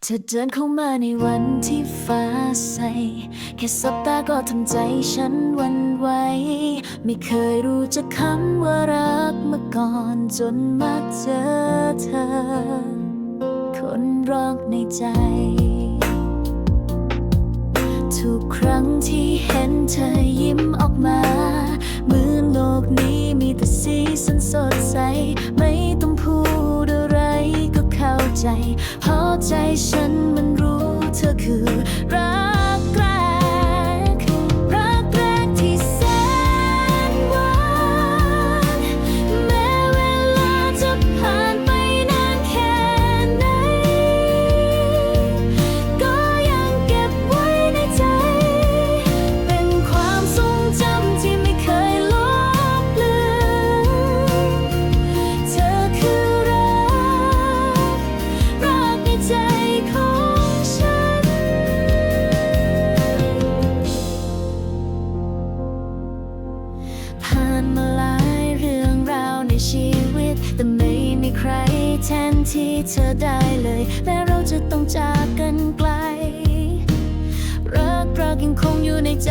เธอเดินเข้ามาในวันที่ฟ้าใส แค่สบตาก็ทำใจฉันวันไหว ไม่เคยรู้จักคำว่ารักมาก่อนจนมาเจอเธอ คนรักในใจ ทุกครั้งที่เห็นเธอยิ้มออกมา เหมือนโลกนี้มีแต่สีสันสดใส ไม่ต้อง ใจเพราะใจฉันมันรู้เธอคือรัก แทนที่เธอได้เลย แม้เราจะต้องจากกันไกลรักรักยังคงอยู่ในใจ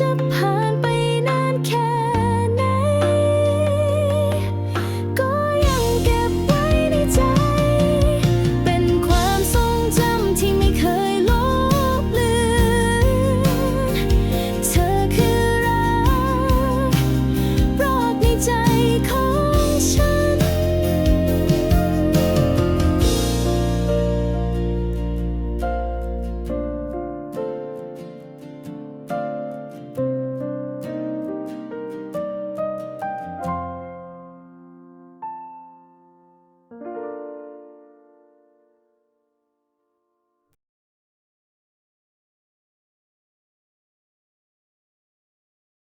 upon